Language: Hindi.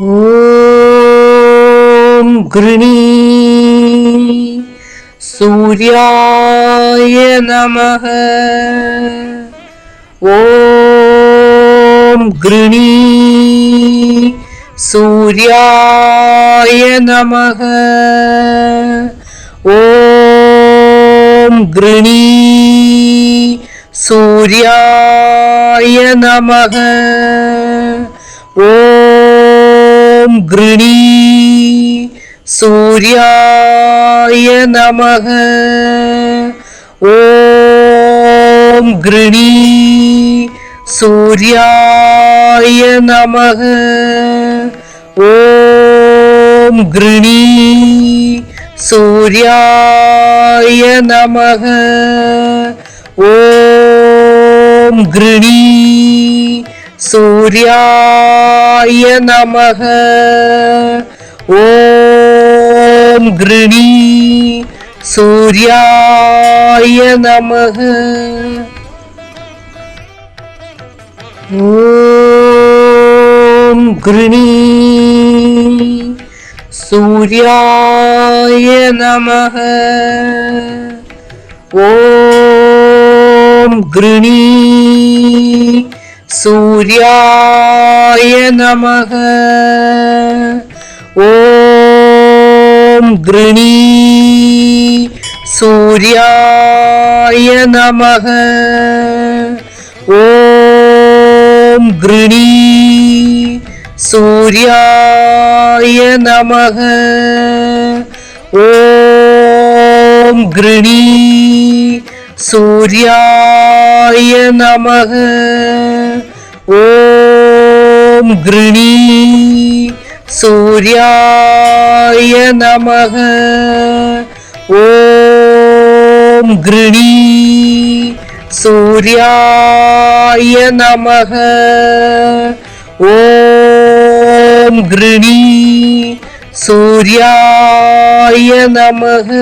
ॐ गृणी सूर्याय नमः ॐ गृणी सूर्याय नमः ॐ गृणी सूर्याय नमः ॐ அக்ரணி சூர்யாய நமக. ஓம் கிருணி சூர்யாய நமக. ஓம் கிருணி சூர்யாய நமக. ஓம் கிருணீ सूर्याय नमः। ॐ गृणी सूर्याय नमः। ॐ गृणी सूर्याय नमः। ॐ गृणी सूर्याय नमः। ॐ गृणी सूर्याय नमः। ॐ गृणी सूर्याय नमः। ॐ गृणी सूर्याय नमः। ஓம் கிருணி சூர்யாய நமக. ஓம் கிருணி சூர்யாய நமக. ஓம் கிருணி சூர்யாய நமக.